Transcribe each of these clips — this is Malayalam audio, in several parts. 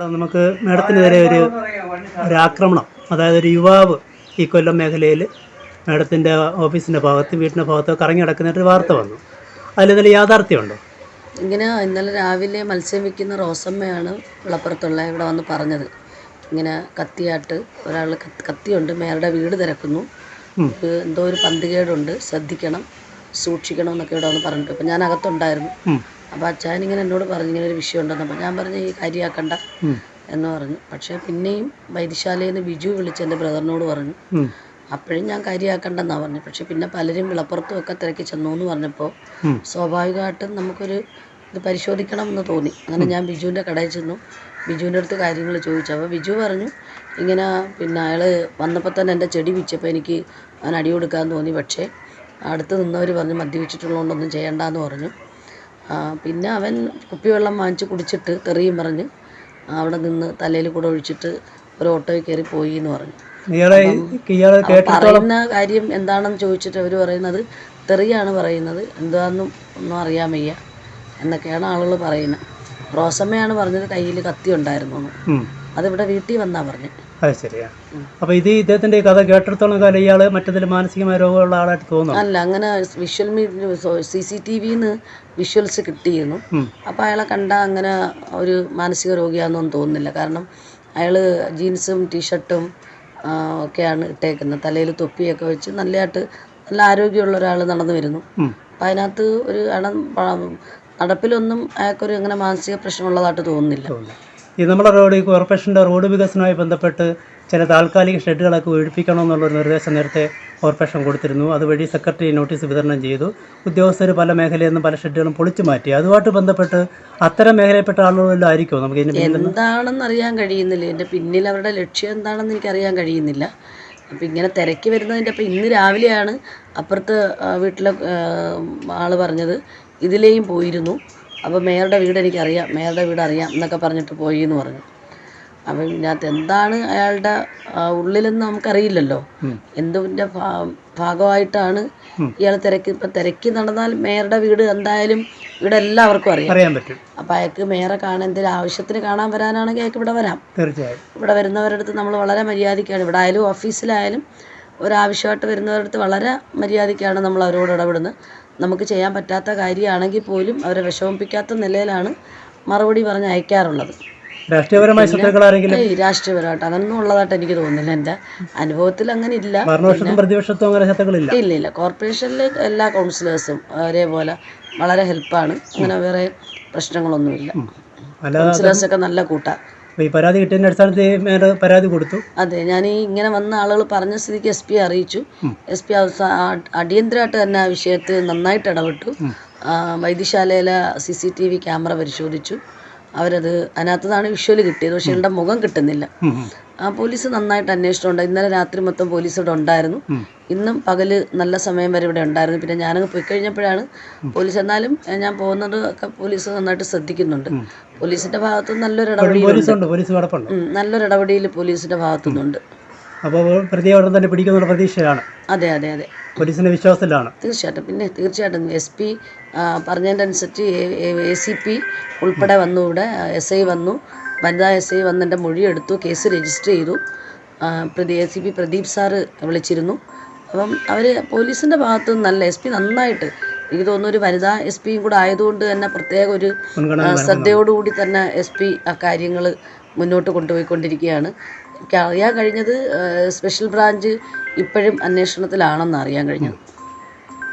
മേഡം നമുക്ക് മേഡത്തിനെതിരെ ഒരു ഒരു ആക്രമണം. അതായത് ഒരു യുവാവ് ഈ കൊല്ലം മേഖലയിൽ മേഡത്തിന്റെ ഓഫീസിന്റെ ഭാഗത്ത് വീട്ടിന്റെ ഭാഗത്ത് കറങ്ങി നടക്കുന്നൊരു വാർത്ത വന്നു. അതിലെന്തെങ്കിലും യാഥാർത്ഥ്യമുണ്ടോ? ഇങ്ങനെ ഇന്നലെ രാവിലെ മത്സ്യം വിൽക്കുന്ന റോസമ്മയാണ് വിളപ്പുറത്തുള്ള ഇവിടെ വന്ന് പറഞ്ഞത്. ഇങ്ങനെ കത്തിയാട്ട് ഒരാൾ കത്തിയുണ്ട് മേരുടെ വീട് തിരക്കുന്നു. എന്തോ ഒരു പന്തികേടുണ്ട് ശ്രദ്ധിക്കണം സൂക്ഷിക്കണം എന്നൊക്കെ ഇവിടെ വന്ന് പറഞ്ഞിട്ട് അപ്പം ഞാൻ അകത്തുണ്ടായിരുന്നു. അപ്പോൾ അച്ഛൻ ഇങ്ങനെ എന്നോട് പറഞ്ഞു ഇങ്ങനെ ഒരു വിഷയം ഉണ്ടെന്ന് അപ്പോൾ ഞാൻ പറഞ്ഞു ഈ കാര്യമാക്കണ്ട എന്ന് പറഞ്ഞു. പക്ഷെ പിന്നെയും വൈദ്യശാലയിൽ നിന്ന് ബിജു വിളിച്ച് എന്റെ ബ്രദറിനോട് പറഞ്ഞു. അപ്പോഴും ഞാൻ കാര്യമാക്കണ്ടെന്നാണ് പറഞ്ഞു. പക്ഷെ പിന്നെ പലരും വിളപ്പുറത്തും ഒക്കെ തിരക്കി ചെന്നു എന്ന് പറഞ്ഞപ്പോൾ. സ്വാഭാവികമായിട്ടും നമുക്കൊരു ഇത് പരിശോധിക്കണം എന്ന് തോന്നി. അങ്ങനെ ഞാൻ ബിജുവിന്റെ കടയിൽ ചെന്നു. ബിജുവിന്റെ അടുത്ത് കാര്യങ്ങൾ ചോദിച്ചു. അപ്പോൾ ബിജു പറഞ്ഞു ഇങ്ങനെ പിന്നെ അയാൾ വന്നപ്പോൾ തന്നെ എന്റെ ചെടി വിച്ചപ്പോൾ എനിക്ക് അവൻ അടി കൊടുക്കാൻ തോന്നി. പക്ഷേ അടുത്ത് നിന്നവർ പറഞ്ഞു മദ്യപിച്ചിട്ടുള്ളതുകൊണ്ടൊന്നും ചെയ്യണ്ടെന്ന് പറഞ്ഞു. പിന്നെ അവൻ കുപ്പിവെള്ളം വാങ്ങിച്ച് കുടിച്ചിട്ട് തെറിയും പറഞ്ഞ് അവിടെ നിന്ന് തലയിൽ കൂടെ ഒഴിച്ചിട്ട് ഒരു ഓട്ടോയിൽ കയറി പോയി എന്ന് പറഞ്ഞു. പറയുന്ന കാര്യം എന്താണെന്ന് ചോദിച്ചിട്ട് അവർ പറയുന്നത് തെറിയാണ് പറയുന്നത്. എന്താണെന്നും ഒന്നും അറിയാൻ വയ്യ. എന്നൊക്കെയാണ് ആളുകൾ പറയുന്നത്. റോസമ്മയാണ് പറഞ്ഞത് കയ്യിൽ കത്തി ഉണ്ടായിരുന്നു. അതിവിടെ വീട്ടിൽ വന്നാ പറഞ്ഞു. അത് ശരിയാ. അപ്പൊ ഇത് ഇദ്ദേഹത്തിന്റെ കഥ കേട്ടിടത്തോളം കാലം ഇയാൾ മറ്റേതിൽ മാനസികമായ രോഗമുള്ള ആളായിട്ട് തോന്നുന്നു. അല്ല അങ്ങനെ വിഷ്വൽ സി സി ടി വിന്ന് വിഷ്വൽസ് കിട്ടിയിരുന്നു അപ്പൊ അയാളെ കണ്ട അങ്ങനെ ഒരു മാനസിക രോഗിയാണെന്നൊന്നും തോന്നുന്നില്ല. കാരണം അയാൾ ജീൻസും ടീഷർട്ടും ഒക്കെയാണ് ഇട്ടേക്കുന്നത്. തലയിൽ തൊപ്പിയൊക്കെ വെച്ച് നല്ലതായിട്ട് നല്ല ആരോഗ്യമുള്ള ഒരാൾ നടന്നു വരുന്നു. അപ്പം അതിനകത്ത് ഒരു നടപ്പിലൊന്നും അയാൾക്കൊരു അങ്ങനെ മാനസിക പ്രശ്നമുള്ളതായിട്ട് തോന്നുന്നില്ല. തോന്നുന്നു ഈ നമ്മുടെ റോഡ് ഈ കോർപ്പറേഷന്റെ റോഡ് വികസനവുമായി ബന്ധപ്പെട്ട് ചില താൽക്കാലിക ഷെഡുകളൊക്കെ ഒഴിപ്പിക്കണമെന്നുള്ളൊരു നിർദ്ദേശം നേരത്തെ കോർപ്പറേഷൻ കൊടുത്തിരുന്നു. അതുവഴി സെക്രട്ടറി നോട്ടീസ് വിതരണം ചെയ്തു. ഉദ്യോഗസ്ഥർ പല മേഖലയിൽ നിന്നും പല ഷെഡുകളും പൊളിച്ചു മാറ്റി. അതുമായിട്ട് ബന്ധപ്പെട്ട് അത്തരം മേഖലയിൽപ്പെട്ട ആളുകളെല്ലാം ആയിരിക്കുമോ നമുക്ക് എന്താണെന്ന് അറിയാൻ കഴിയുന്നില്ല. എന്റെ പിന്നിൽ അവരുടെ ലക്ഷ്യം എന്താണെന്ന് എനിക്ക് അറിയാൻ കഴിയുന്നില്ല. അപ്പം ഇങ്ങനെ തിരക്കി വരുന്നതിന്റെ അപ്പം ഇന്ന് രാവിലെയാണ് അപ്പുറത്ത് വീട്ടിലെ ആൾ പറഞ്ഞത്. ഇതിലെയും പോയിരുന്നു. അപ്പോൾ മേയറുടെ വീട് എനിക്കറിയാം മേയറുടെ വീട് അറിയാം എന്നൊക്കെ പറഞ്ഞിട്ട് പോയി എന്ന് പറഞ്ഞു. അപ്പം ഇതിനകത്ത് എന്താണ് അയാളുടെ ഉള്ളിലെന്ന് നമുക്കറിയില്ലല്ലോ. എന്തിന്റെ ഭാഗമായിട്ടാണ് ഇയാൾ തിരക്കി ഇപ്പം തിരക്കി നടന്നാൽ മേയറുടെ വീട് എന്തായാലും ഇവിടെ എല്ലാവർക്കും അറിയാം. അപ്പം അയാൾക്ക് മേയറെ കാണാൻ എന്തെങ്കിലും ആവശ്യത്തിന് കാണാൻ വരാനാണെങ്കിൽ അയാൾക്ക് ഇവിടെ വരാം. തീർച്ചയായും. ഇവിടെ വരുന്നവരുടെ അടുത്ത് നമ്മൾ വളരെ മര്യാദയ്ക്കാണ്. ഇവിടെ ആയാലും ഓഫീസിലായാലും ഒരാവശ്യമായിട്ട് വരുന്നവരുടെ അടുത്ത് വളരെ മര്യാദയ്ക്കാണ് നമ്മൾ അവരോട് ഇടപെടുന്നത്. നമുക്ക് ചെയ്യാൻ പറ്റാത്ത കാര്യമാണെങ്കിൽ പോലും അവരെ വിഷമിപ്പിക്കാത്ത നിലയിലാണ് മറുപടി പറഞ്ഞ് അയക്കാറുള്ളത്. രാഷ്ട്രീയപരമായ ശത്രുക്കൾ ആരെങ്കിലും രാഷ്ട്രീയപരമായിട്ട് അങ്ങനൊന്നും ഉള്ളതായിട്ട് എനിക്ക് തോന്നുന്നില്ല. എന്റെ അനുഭവത്തിൽ അങ്ങനെ ഇല്ല ഭരണപക്ഷത്തും പ്രതിപക്ഷത്തും അങ്ങനെ ശത്രുക്കളില്ല? ഇല്ല ഇല്ല കോർപ്പറേഷനിലെ എല്ലാ കൗൺസിലേഴ്സും ഒരേപോലെ വളരെ ഹെൽപ്പാണ്. അങ്ങനെ വേറെ പ്രശ്നങ്ങളൊന്നുമില്ല. കൗൺസിലേഴ്സൊക്കെ നല്ല കൂട്ടാണ് അപ്പോൾ ഈ പരാതി കിട്ടിയതിന്റെ അടിസ്ഥാനത്തിൽ പരാതി കൊടുത്തു. അതെ ഞാൻ ഈ ഇങ്ങനെ വന്ന ആളുകൾ പറഞ്ഞ സ്ഥിതിക്ക് എസ് പി അറിയിച്ചു. എസ് പി അടിയന്തരമായിട്ട് തന്നെ ആ വിഷയത്തിൽ നന്നായിട്ട് ഇടപെട്ടു. വൈദ്യശാലയിലെ C C T V camera പരിശോധിച്ചു. അവരത് അതിനകത്തുനിന്നാണ് വിഷ്വൽ കിട്ടിയത്. പക്ഷെ എന്റെ മുഖം കിട്ടുന്നില്ല. ആ പോലീസ് നന്നായിട്ട് അന്വേഷിച്ചിട്ടുണ്ട്. ഇന്നലെ രാത്രി മൊത്തം പോലീസ് ഇവിടെ ഉണ്ടായിരുന്നു. ഇന്നും പകൽ നല്ല സമയം വരെ ഇവിടെ ഉണ്ടായിരുന്നു. പിന്നെ ഞാനങ്ങ് പോയി കഴിഞ്ഞപ്പോഴാണ് പോലീസ് എന്നാലും ഞാൻ പോകുന്നത് ഒക്കെ പോലീസ് നന്നായിട്ട് ശ്രദ്ധിക്കുന്നുണ്ട്. പോലീസിന്റെ ഭാഗത്ത് നല്ലൊരു ഇടപെടലുണ്ട്. നല്ലൊരു ഇടപെടിയിൽ പോലീസിന്റെ ഭാഗത്തുനിന്നുണ്ട് അപ്പോൾ പ്രതിയെ ഉടൻ തന്നെ പിടിക്കുന്നുള്ള പ്രതീക്ഷയാണ് അതെ അതെ അതെ. പോലീസിന്റെ വിശ്വാസത്തിലാണ്. തീർച്ചയായിട്ടും. പിന്നെ തീർച്ചയായിട്ടും എസ് പി പറഞ്ഞതിന്റെ അനുസരിച്ച് എ സി പി ഉൾപ്പെടെ വന്നു ഇവിടെ എസ് ഐ വന്നു. വനിതാ എസ് ഐ വന്ന് എന്റെ മൊഴിയെടുത്തു കേസ് രജിസ്റ്റർ ചെയ്തു. പ്രതി A C P Pradeep sir വിളിച്ചിരുന്നു. അപ്പം അവർ പോലീസിന്റെ ഭാഗത്ത് നല്ല എസ് പി നന്നായിട്ട്. എനിക്ക് തോന്നുന്നു ഒരു വനിതാ എസ് പിയും കൂടെ ആയതുകൊണ്ട് തന്നെ പ്രത്യേക ഒരു ശ്രദ്ധയോടുകൂടി തന്നെ എസ് പി ആ കാര്യങ്ങൾ മുന്നോട്ട് കൊണ്ടുപോയിക്കൊണ്ടിരിക്കുകയാണ്. എനിക്ക് അറിയാൻ കഴിഞ്ഞത് സ്പെഷ്യൽ ബ്രാഞ്ച് ഇപ്പോഴും അന്വേഷണത്തിലാണെന്ന് അറിയാൻ കഴിഞ്ഞു.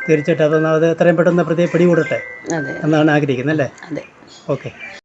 തീർച്ചയായിട്ടും. അതൊന്നാമത് അത് എത്രയും പെട്ടെന്ന് പ്രതിയെ പിടികൂടട്ടെ അതെ. എന്നാണ് ആഗ്രഹിക്കുന്നത് അല്ലേ? അതെ. ഓക്കെ.